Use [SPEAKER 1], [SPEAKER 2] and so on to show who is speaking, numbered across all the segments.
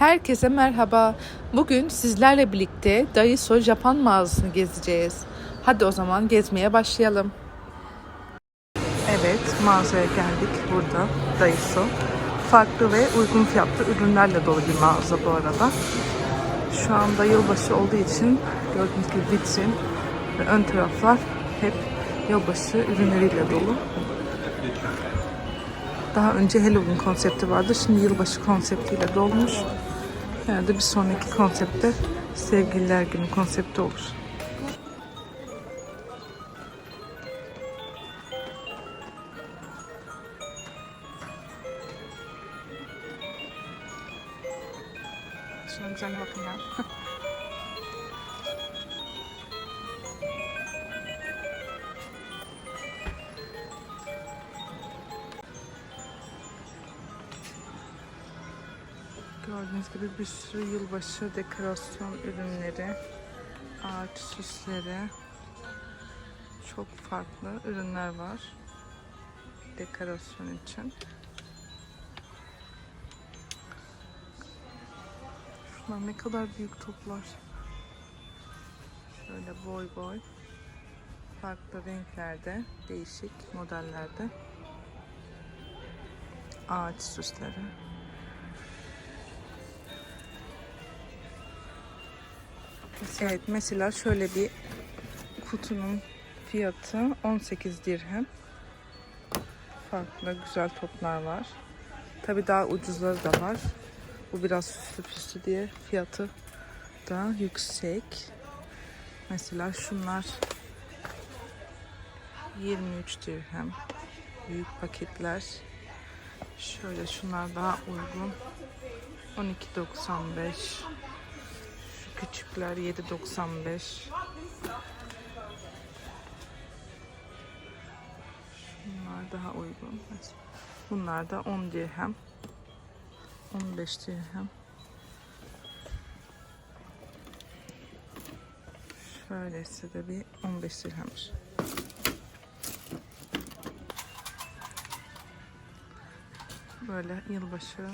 [SPEAKER 1] Herkese merhaba. Bugün sizlerle birlikte Daiso Japan mağazasını gezeceğiz. Hadi o zaman gezmeye başlayalım. Evet, mağazaya geldik burada Daiso. Farklı ve uygun fiyatlı ürünlerle dolu bir mağaza bu arada. Şu anda yılbaşı olduğu için gördüğünüz gibi vitrin ve ön taraflar hep yılbaşı ürünleriyle dolu. Daha önce Halloween konsepti vardı. Şimdi yılbaşı konseptiyle dolmuş. Herhalde bir sonraki konsepte sevgililer günü konsepti olur. Şuna güzel bakın ya. bir sürü yılbaşı dekorasyon ürünleri, ağaç süsleri, çok farklı ürünler var dekorasyon için. Şunlar ne kadar büyük toplar. Şöyle boy boy. Farklı renklerde, değişik modellerde. Ağaç süsleri. Evet mesela şöyle bir kutunun fiyatı 18 dirhem. Farklı güzel toplar var. Tabi daha ucuzları da var. Bu biraz süslü püslü diye fiyatı da yüksek. Mesela şunlar 23 dirhem. Büyük paketler. Şöyle şunlar daha uygun. 12.95 şu küçükler 7.95 Şunlar daha uygun. Bunlar da 10 dirhem. 15 dirhem. Şöylesi de bir 15 dirhemmiş. Böyle yılbaşı.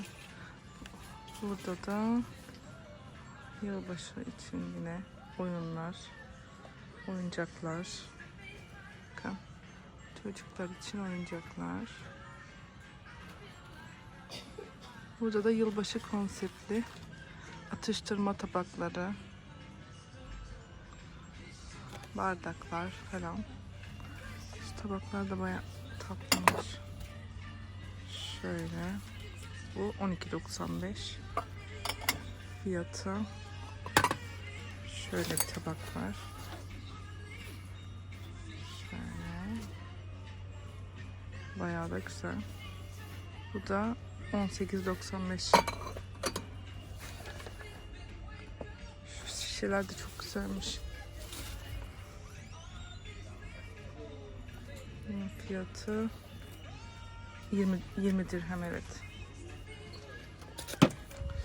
[SPEAKER 1] Burada da Yılbaşı için yine oyunlar, oyuncaklar. Bakın. Çocuklar için oyuncaklar. Burada da yılbaşı konseptli atıştırma tabakları, bardaklar falan. Şu tabaklar da bayağı tatlıymış. Şöyle. Bu 12.95 fiyatı. Şöyle bir tabak var. Şöyle. Bayağı da güzel. Bu da 18.95. Şu şişeler de çok güzelmiş. Bunun fiyatı 20 20 dirhem evet.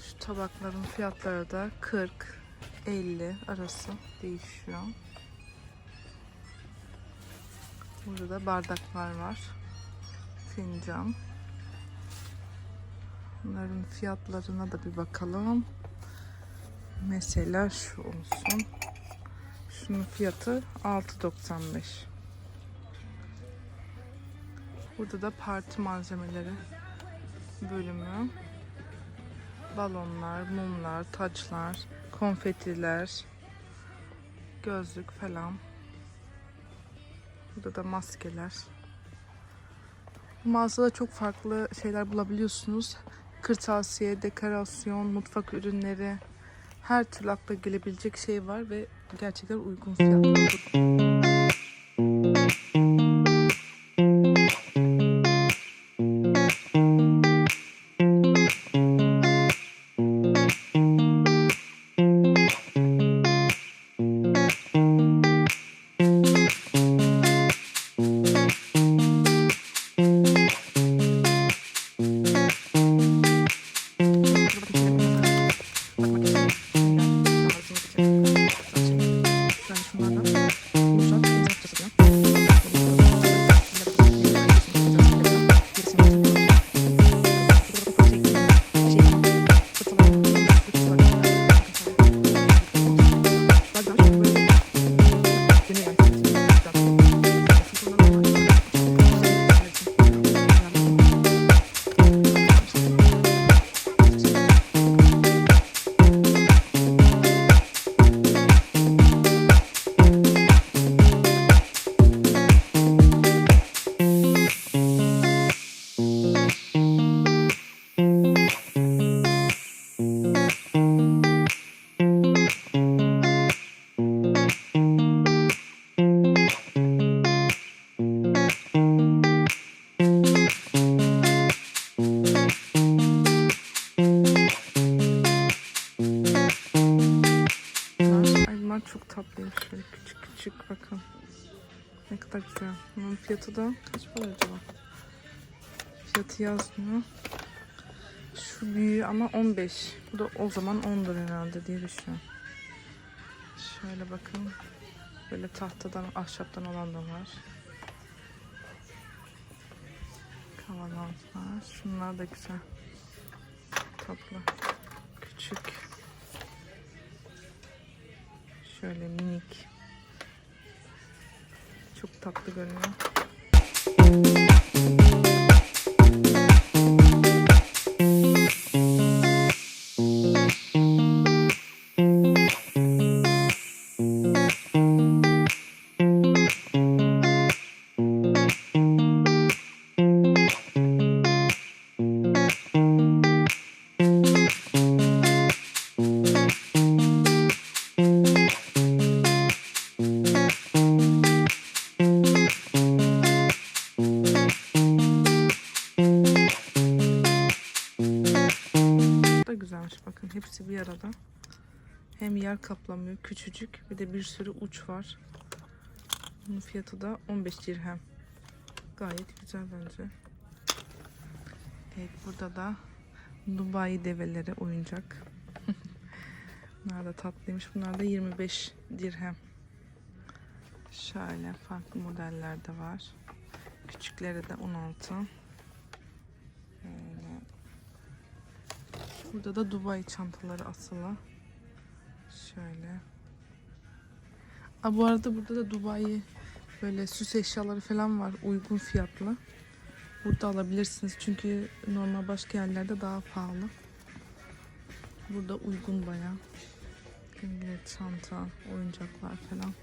[SPEAKER 1] Şu tabakların fiyatları da 40 50 arası değişiyor. Burada da bardaklar var. Fincan. Bunların fiyatlarına da bir bakalım. Mesela şu olsun. Şunun fiyatı 6.95. Burada da parti malzemeleri bölümü. Balonlar, mumlar, taçlar, konfetiler, gözlük falan. Burada da maskeler. Bu mağazada çok farklı şeyler bulabiliyorsunuz. Kırtasiye, dekorasyon, mutfak ürünleri, her türlü akla gelebilecek şey var ve gerçekten uygun fiyatlı. Çok tatlıymış şöyle küçük küçük bakın. Ne kadar güzel. Bunun fiyatı da kaç para acaba? Fiyatı yazmıyor. Şu büyüğü ama 15. Bu da o zaman 10'dur herhalde diye düşünüyorum. Şöyle bakın. Böyle tahtadan, ahşaptan olan da var. Kavanozlar. Şunlar da güzel. Tatlı. Küçük. Şöyle minik. Çok tatlı görünüyor. Yer kaplamıyor küçücük bir de bir sürü uç var. Bunun fiyatı da 15 dirhem. Gayet güzel bence. Evet burada da Dubai develeri oyuncak. Bunlar da tatlıymış. Bunlar da 25 dirhem. Şöyle farklı modeller de var. Küçükleri de 16. Böyle Burada da Dubai çantaları asılı. Şöyle. Aa, bu arada burada da Dubai böyle süs eşyaları falan var uygun fiyatlı. Burada alabilirsiniz çünkü normal başka yerlerde daha pahalı. Burada uygun bayağı. Böyle çanta, oyuncaklar falan.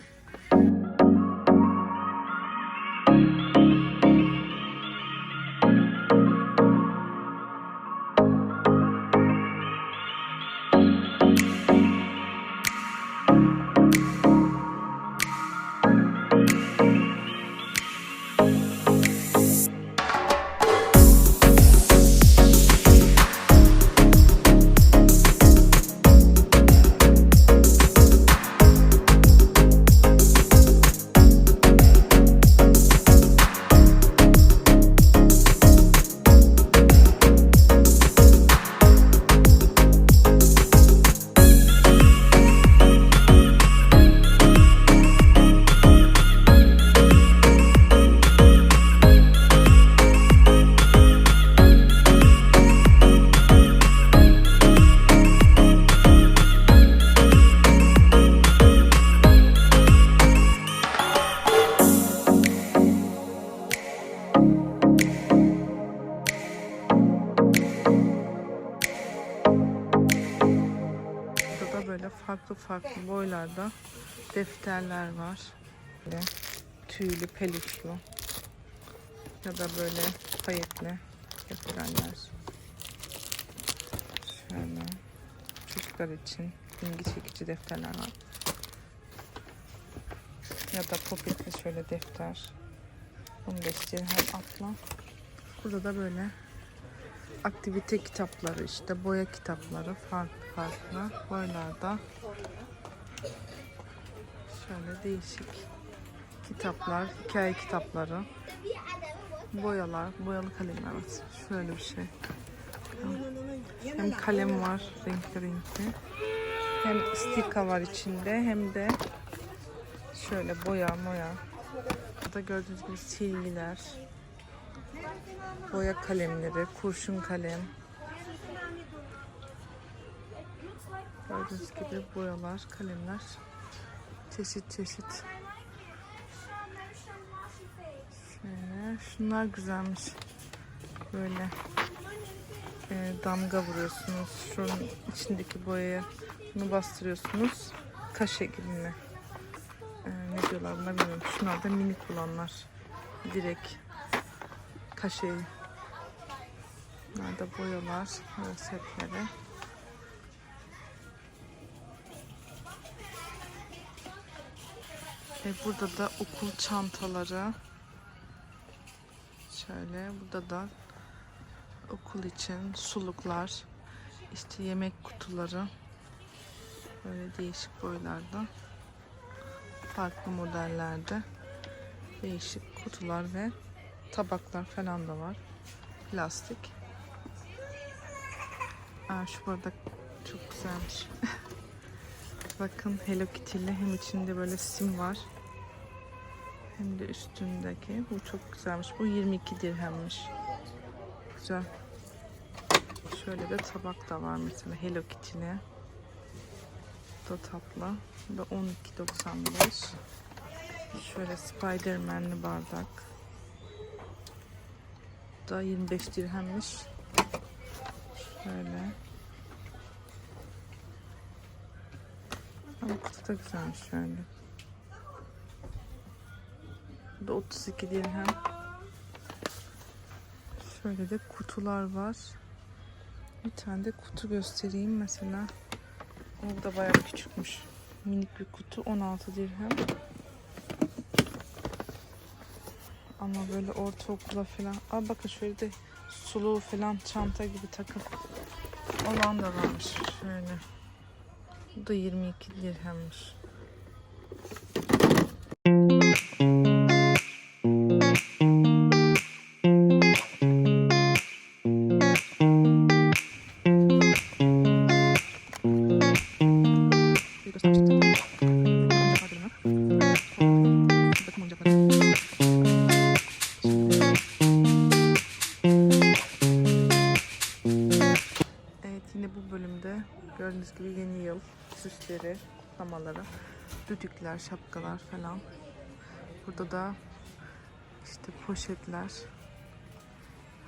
[SPEAKER 1] Böyle farklı farklı boylarda defterler var. Böyle tüylü, peluşlu ya da böyle payetli defterler. Şöyle çocuklar için ilgi çekici defterler var. Ya da popitli şöyle defter. 15 dirhem atla. Burada da böyle aktivite kitapları işte boya kitapları farklı farklı. Boylarda şöyle değişik kitaplar hikaye kitapları. Boyalar boyalı kalemler var. Şöyle bir şey. Hem kalem var renkli renkli. Hem stika var içinde hem de şöyle boya moya. Burada gördüğünüz gibi silgiler boya kalemleri, kurşun kalem. Gördüğünüz gibi boyalar, kalemler. Çeşit çeşit. Şöyle, şunlar güzelmiş. Böyle e, damga vuruyorsunuz. Şunun içindeki boyaya bunu bastırıyorsunuz. Kaşe gibi mi? E, ne diyorlar buna bilmiyorum. Şunlar da minik olanlar. Direkt kaşeyi. Bunlar da boyalar, boya setleri. Ve burada da okul çantaları. Şöyle burada da okul için suluklar, işte yemek kutuları. Böyle değişik boylarda. farklı modellerde değişik kutular ve tabaklar falan da var. Plastik. Aa, şu bardak çok güzelmiş. Bakın Hello Kitty'li hem içinde böyle sim var. Hem de üstündeki. Bu çok güzelmiş. Bu 22 dirhemmiş. Güzel. Şöyle de tabak da var mesela Hello Kitty'li. Bu da tatlı. Bu da 12.95. Şöyle Spiderman'li bardak. Bu da 25 dirhemmiş. Şöyle. Ama kutu da güzelmiş şöyle. Bu da 32 dirhem. Şöyle de kutular var. Bir tane de kutu göstereyim mesela. O da bayağı küçükmüş. Minik bir kutu 16 dirhem. Ama böyle ortaokula falan. Aa bakın şöyle de sulu falan çanta gibi takım olan da varmış. Şöyle. Bu da 22 dirhemmiş. Düdükler, şapkalar falan. Burada da işte poşetler.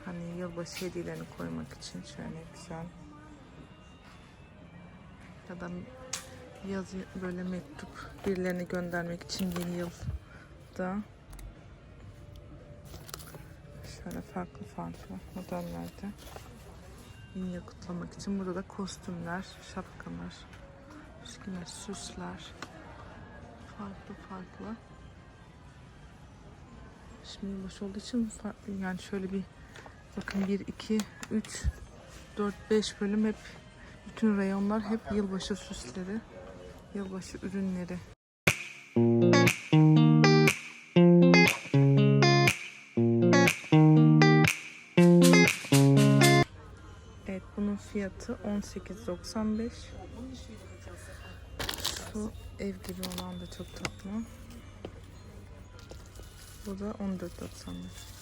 [SPEAKER 1] Hani yılbaşı hediyelerini koymak için şöyle güzel. Ya da yazı böyle mektup birilerine göndermek için yeni yılda şöyle farklı farklı modellerde yeni yıl kutlamak için burada da kostümler, şapkalar, süsler farklı farklı. Şimdi yılbaşı olduğu için farklı yani şöyle bir bakın 1 2 3 4 5 bölüm hep bütün reyonlar hep yılbaşı süsleri, yılbaşı ürünleri. Evet bunun fiyatı 18.95. Şu ev gibi olan da çok tatlı. Bu da 14.95.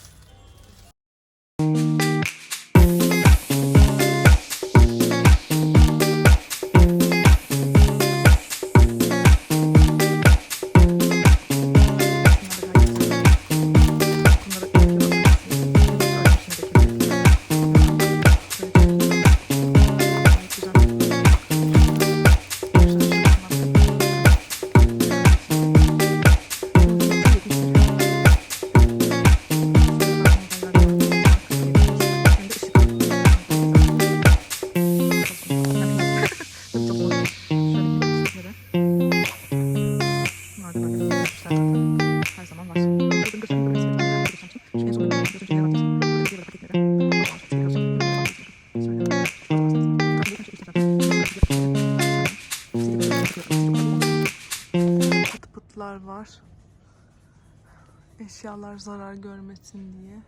[SPEAKER 1] Eşyalar zarar görmesin diye.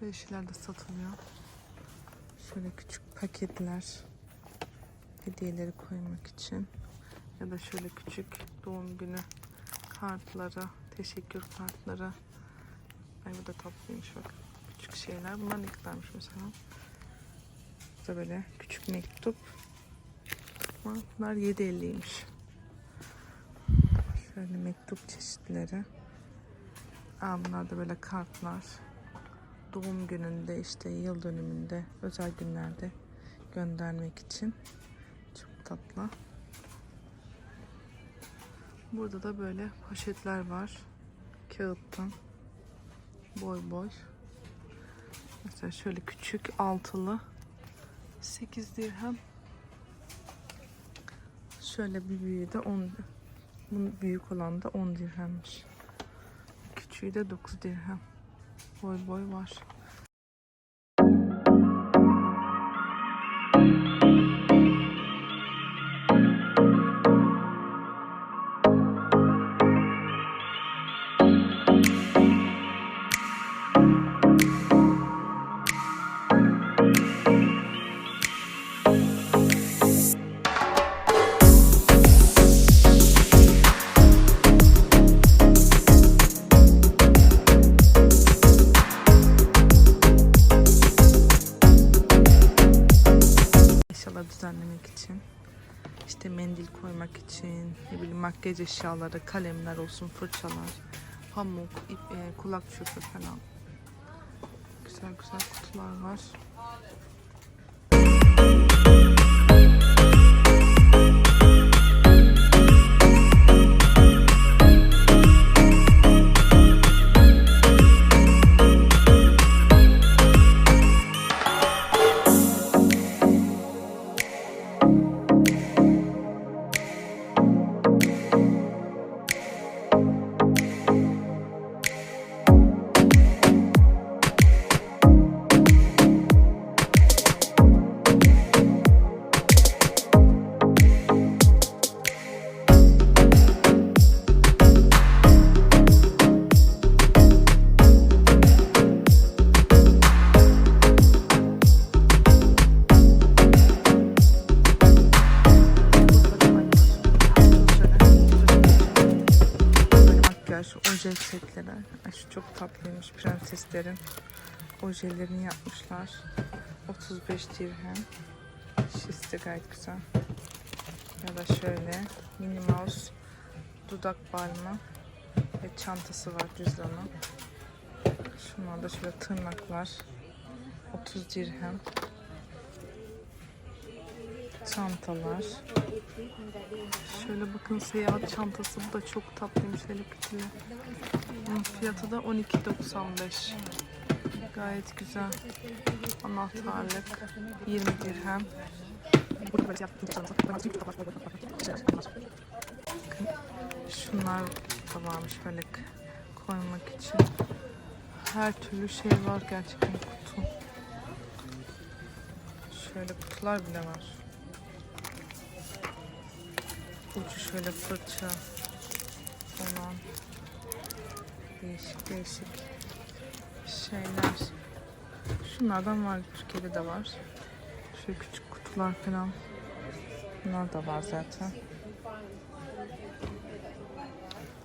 [SPEAKER 1] Böyle şeyler de satılıyor. Şöyle küçük paketler. Hediyeleri koymak için. Ya da şöyle küçük doğum günü kartları, teşekkür kartları. Ay bu da tatlıymış bak. Küçük şeyler. Bunlar ne kadarmış mesela? Bu da böyle küçük mektup. Bunlar 7.50'ymiş. Şöyle mektup çeşitleri. Aa, bunlar da böyle kartlar. Doğum gününde işte yıl dönümünde özel günlerde göndermek için. Çok tatlı. Burada da böyle poşetler var. Kağıttan. Boy boy. Mesela şöyle küçük altılı. 8 dirhem. Şöyle bir büyüğü de 10 bunun büyük olan da 10 dirhemmiş. Küçüğü de 9 dirhem. Boy boy var. Makyaj eşyaları, kalemler olsun, fırçalar, pamuk, ip, e, kulak çöpü falan. Güzel güzel kutular var. Böyle makyaj, oje setleri. Ay şu çok tatlıymış prenseslerin. Ojelerini yapmışlar. 35 dirhem. Şişsi gayet güzel. Ya da şöyle Minnie Mouse dudak balmı ve çantası var cüzdanı. Şunlarda şöyle tırnaklar. 30 dirhem. Çantalar. Şöyle bakın seyahat çantası. Bu da çok tatlıymış Hello Kitty'li. Bunun fiyatı da 12.95. Gayet güzel. Anahtarlık. 20 dirhem. Şunlar da varmış böyle koymak için. Her türlü şey var gerçekten kutu. Şöyle kutular bile var. Ucu şöyle fırça olan değişik değişik şeyler. Şunlardan var Türkiye'de de var. Şöyle küçük kutular falan. Bunlar da var zaten.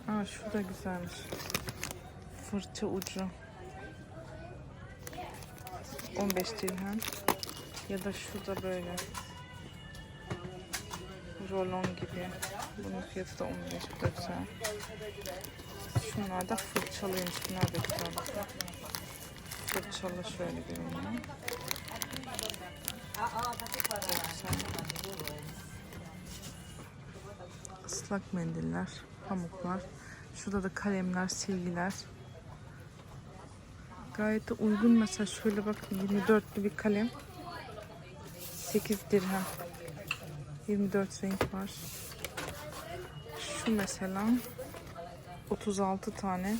[SPEAKER 1] Aa şu da güzelmiş. Fırça ucu. 15 dirhem. Ya da şu da böyle. Rolon gibi. Bunun fiyatı da 15 bu da güzel. Şunlar da fırçalıymış. Bunlar da güzel. Fırçalı şöyle. Çok güzel. Islak mendiller, pamuklar. Şurada da kalemler, silgiler. Gayet de uygun mesela şöyle bakın 24'lü bir kalem. 8 dirhem. 24 renk var. Şu mesela 36 tane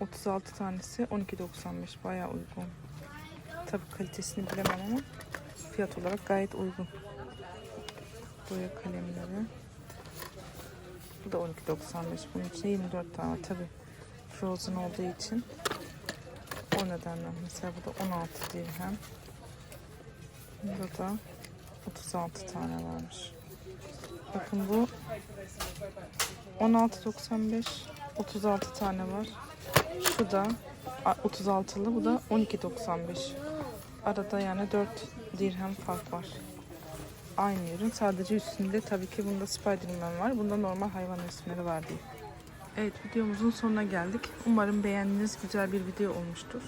[SPEAKER 1] 36 tanesi 12.95 bayağı uygun. Tabii kalitesini bilemem ama fiyat olarak gayet uygun. Boya kalemleri. Bu da 12.95. Bunun içinde 24 tane var. Tabii frozen olduğu için o nedenle mesela bu da 16 dirhem. Bunda da 36 tane varmış. Bakın bu 16.95 36 tane var. Şu da a- 36'lı bu da 12.95. Arada yani 4 dirhem fark var. Aynı ürün sadece üstünde tabii ki bunda Spiderman var. Bunda normal hayvan resimleri var değil. Evet videomuzun sonuna geldik. Umarım beğendiğiniz güzel bir video olmuştur.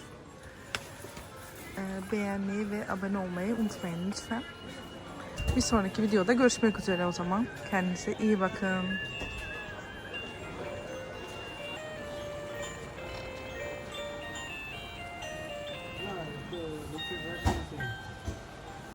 [SPEAKER 1] Ee, beğenmeyi ve abone olmayı unutmayın lütfen. Bir sonraki videoda görüşmek üzere o zaman. Kendinize iyi bakın.